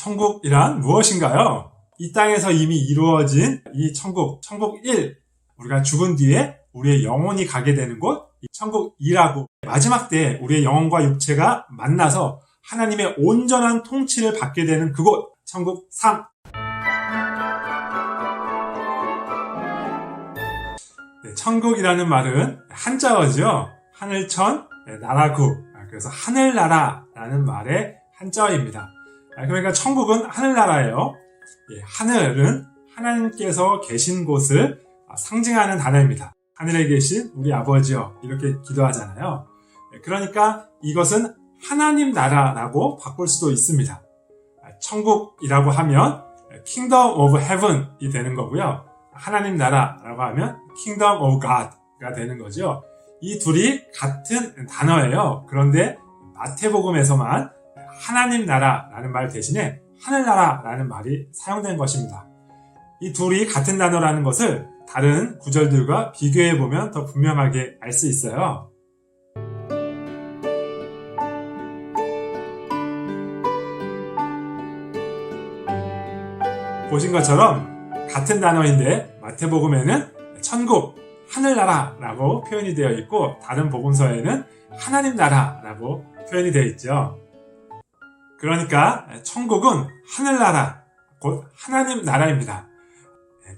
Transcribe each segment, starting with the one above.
천국이란 무엇인가요? 이 땅에서 이미 이루어진 이 천국, 천국 1. 우리가 죽은 뒤에 우리의 영혼이 가게 되는 곳, 이 천국 2라고. 마지막 때 우리의 영혼과 육체가 만나서 하나님의 온전한 통치를 받게 되는 그곳, 천국 3. 네, 천국이라는 말은 한자어죠. 하늘천, 네, 나라국. 아, 그래서 하늘나라라는 말의 한자어입니다. 아, 그러니까 천국은 하늘나라예요. 예, 하늘은 하나님께서 계신 곳을 아, 상징하는 단어입니다. 하늘에 계신 우리 아버지여 이렇게 기도하잖아요. 예, 그러니까 이것은 하나님 나라라고 바꿀 수도 있습니다. 아, 천국이라고 하면 Kingdom of Heaven이 되는 거고요. 하나님 나라라고 하면 Kingdom of God가 되는 거죠. 이 둘이 같은 단어예요. 그런데 마태복음에서만 하나님 나라라는 말 대신에 하늘나라라는 말이 사용된 것입니다. 이 둘이 같은 단어라는 것을 다른 구절들과 비교해 보면 더 분명하게 알 수 있어요. 보신 것처럼 같은 단어인데 마태복음에는 천국, 하늘나라라고 표현이 되어 있고 다른 복음서에는 하나님 나라라고 표현이 되어 있죠. 그러니까 천국은 하늘나라, 곧 하나님 나라입니다.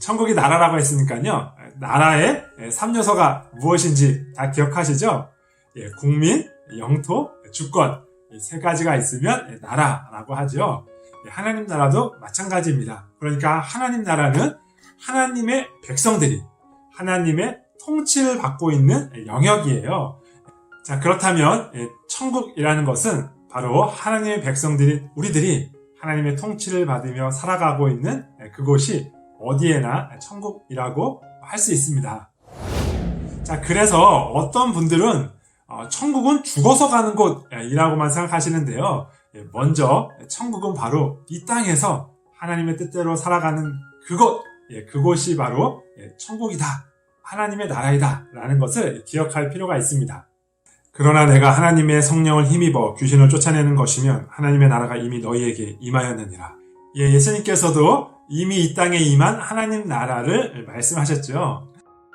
천국이 나라라고 했으니까요. 나라의 3요소가 무엇인지 다 기억하시죠? 예, 국민, 영토, 주권 이세 가지가 있으면 나라라고 하죠. 예, 하나님 나라도 마찬가지입니다. 그러니까 하나님 나라는 하나님의 백성들이 하나님의 통치를 받고 있는 영역이에요. 자, 그렇다면 예, 천국이라는 것은 바로 하나님의 백성들이 우리들이 하나님의 통치를 받으며 살아가고 있는 그곳이 어디에나 천국이라고 할 수 있습니다. 자, 그래서 어떤 분들은 어, 천국은 죽어서 가는 곳이라고만 생각하시는데요. 예, 먼저 천국은 바로 이 땅에서 하나님의 뜻대로 살아가는 그곳, 예, 그곳이 바로 예, 천국이다. 하나님의 나라이다. 라는 것을 기억할 필요가 있습니다. 그러나 내가 하나님의 성령을 힘입어 귀신을 쫓아내는 것이면 하나님의 나라가 이미 너희에게 임하였느니라. 예, 예수님께서도 이미 이 땅에 임한 하나님 나라를 말씀하셨죠.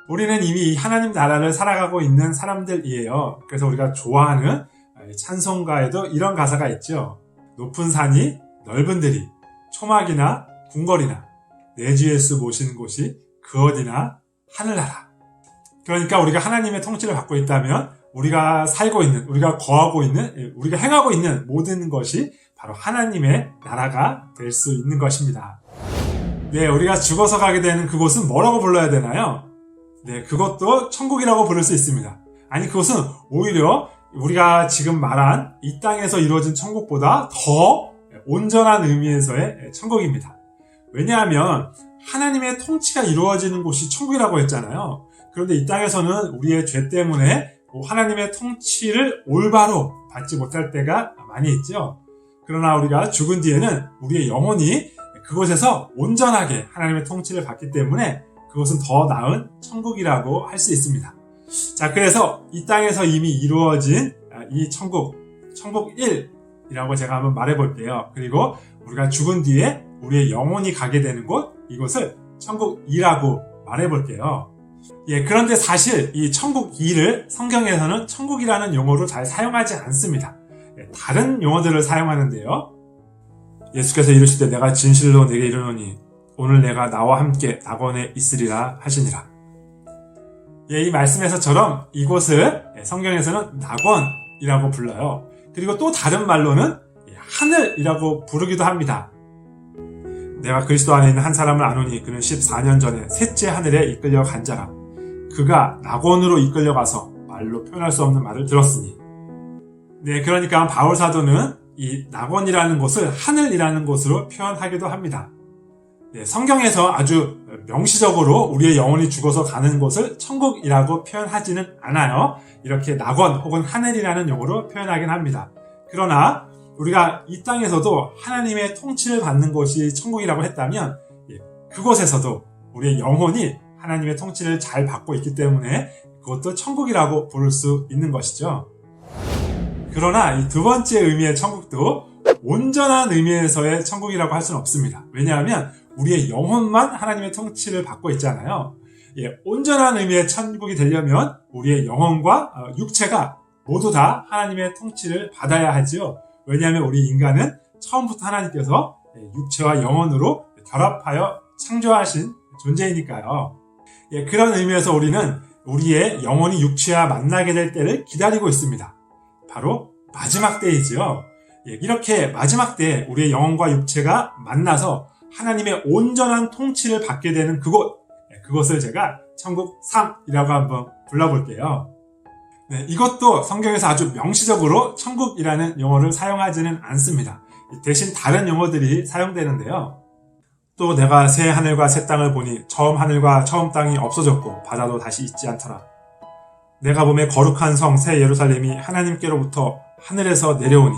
우리는 이미 하나님 나라를 살아가고 있는 사람들이에요. 그래서 우리가 좋아하는 찬송가에도 이런 가사가 있죠. 높은 산이 넓은 들이 초막이나 궁궐이나 내 주 예수 모시는 곳이 그 어디나 하늘나라. 그러니까 우리가 하나님의 통치를 받고 있다면 우리가 살고 있는, 우리가 거하고 있는, 우리가 행하고 있는 모든 것이 바로 하나님의 나라가 될 수 있는 것입니다. 네, 우리가 죽어서 가게 되는 그곳은 뭐라고 불러야 되나요? 네, 그것도 천국이라고 부를 수 있습니다. 아니, 그것은 오히려 우리가 지금 말한 이 땅에서 이루어진 천국보다 더 온전한 의미에서의 천국입니다. 왜냐하면 하나님의 통치가 이루어지는 곳이 천국이라고 했잖아요. 그런데 이 땅에서는 우리의 죄 때문에 하나님의 통치를 올바로 받지 못할 때가 많이 있죠. 그러나 우리가 죽은 뒤에는 우리의 영혼이 그곳에서 온전하게 하나님의 통치를 받기 때문에 그것은 더 나은 천국이라고 할 수 있습니다. 자, 그래서 이 땅에서 이미 이루어진 이 천국, 천국 1이라고 제가 한번 말해 볼게요. 그리고 우리가 죽은 뒤에 우리의 영혼이 가게 되는 곳, 이곳을 천국 2라고 말해 볼게요. 예, 그런데 사실 이 천국 2를 성경에서는 천국이라는 용어로 잘 사용하지 않습니다. 예, 다른 용어들을 사용하는데요. 예수께서 이르시되 내가 진실로 내게 이르노니 오늘 내가 나와 함께 낙원에 있으리라 하시니라. 예, 이 말씀에서처럼 이곳을 성경에서는 낙원이라고 불러요. 그리고 또 다른 말로는 하늘이라고 부르기도 합니다. 내가 그리스도 안에 있는 한 사람을 아노니 그는 14년 전에 셋째 하늘에 이끌려 간 자라. 그가 낙원으로 이끌려가서 말로 표현할 수 없는 말을 들었으니. 네, 그러니까 바울 사도는 이 낙원이라는 곳을 하늘이라는 곳으로 표현하기도 합니다. 네, 성경에서 아주 명시적으로 우리의 영혼이 죽어서 가는 곳을 천국이라고 표현하지는 않아요. 이렇게 낙원 혹은 하늘이라는 용어로 표현하긴 합니다. 그러나 우리가 이 땅에서도 하나님의 통치를 받는 곳이 천국이라고 했다면 예, 그곳에서도 우리의 영혼이 하나님의 통치를 잘 받고 있기 때문에 그것도 천국이라고 부를 수 있는 것이죠. 그러나 이 두 번째 의미의 천국도 온전한 의미에서의 천국이라고 할 수는 없습니다. 왜냐하면 우리의 영혼만 하나님의 통치를 받고 있잖아요. 예, 온전한 의미의 천국이 되려면 우리의 영혼과 어, 육체가 모두 다 하나님의 통치를 받아야 하지요. 왜냐하면 우리 인간은 처음부터 하나님께서 예, 육체와 영혼으로 결합하여 창조하신 존재이니까요. 예, 그런 의미에서 우리는 우리의 영혼이 육체와 만나게 될 때를 기다리고 있습니다. 바로 마지막 때이지요. 예, 이렇게 마지막 때에 우리의 영혼과 육체가 만나서 하나님의 온전한 통치를 받게 되는 그곳, 예, 그것을 제가 천국 3이라고 한번 불러볼게요. 네, 이것도 성경에서 아주 명시적으로 천국이라는 용어를 사용하지는 않습니다. 대신 다른 용어들이 사용되는데요. 또 내가 새 하늘과 새 땅을 보니 처음 하늘과 처음 땅이 없어졌고 바다도 다시 있지 않더라. 내가 봄에 거룩한 성 새 예루살렘이 하나님께로부터 하늘에서 내려오니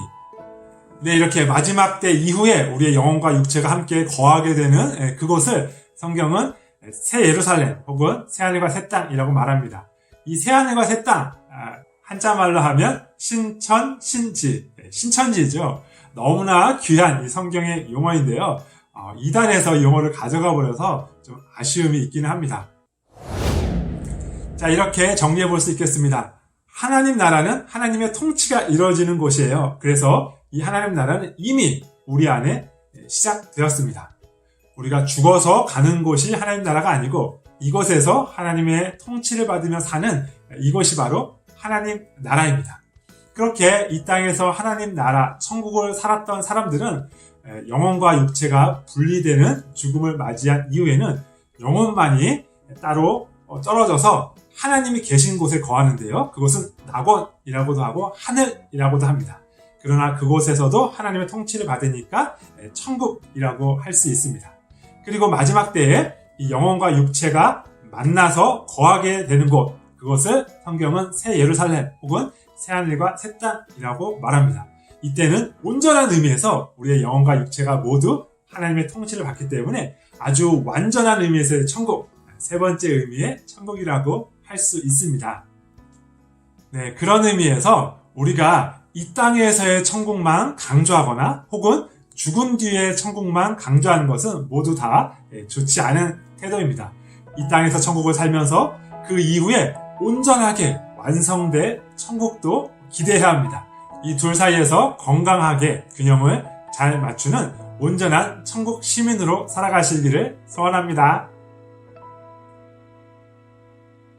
네, 이렇게 마지막 때 이후에 우리의 영혼과 육체가 함께 거하게 되는 예, 그곳을 성경은 새 예루살렘 혹은 새 하늘과 새 땅이라고 말합니다. 이 새 하늘과 새 땅, 아, 한자 말로 하면 신천, 신지, 네, 신천지죠. 너무나 귀한 이 성경의 용어인데요. 어, 이단에서 이 용어를 가져가 버려서 좀 아쉬움이 있기는 합니다. 자, 이렇게 정리해 볼 수 있겠습니다. 하나님 나라는 하나님의 통치가 이루어지는 곳이에요. 그래서 이 하나님 나라는 이미 우리 안에 시작되었습니다. 우리가 죽어서 가는 곳이 하나님 나라가 아니고 이곳에서 하나님의 통치를 받으며 사는 이곳이 바로 하나님 나라입니다. 그렇게 이 땅에서 하나님 나라, 천국을 살았던 사람들은 영혼과 육체가 분리되는 죽음을 맞이한 이후에는 영혼만이 따로 떨어져서 하나님이 계신 곳에 거하는데요. 그곳은 낙원이라고도 하고 하늘이라고도 합니다. 그러나 그곳에서도 하나님의 통치를 받으니까 천국이라고 할 수 있습니다. 그리고 마지막 때에 이 영혼과 육체가 만나서 거하게 되는 곳, 그것을 성경은 새 예루살렘 혹은 새 하늘과 새 땅이라고 말합니다. 이때는 온전한 의미에서 우리의 영혼과 육체가 모두 하나님의 통치를 받기 때문에 아주 완전한 의미에서의 천국, 세 번째 의미의 천국이라고 할 수 있습니다. 네, 그런 의미에서 우리가 이 땅에서의 천국만 강조하거나 혹은 죽은 뒤의 천국만 강조하는 것은 모두 다 좋지 않은 태도입니다. 이 땅에서 천국을 살면서 그 이후에 온전하게 완성될 천국도 기대해야 합니다. 이 둘 사이에서 건강하게 균형을 잘 맞추는 온전한 천국 시민으로 살아가시기를 소원합니다.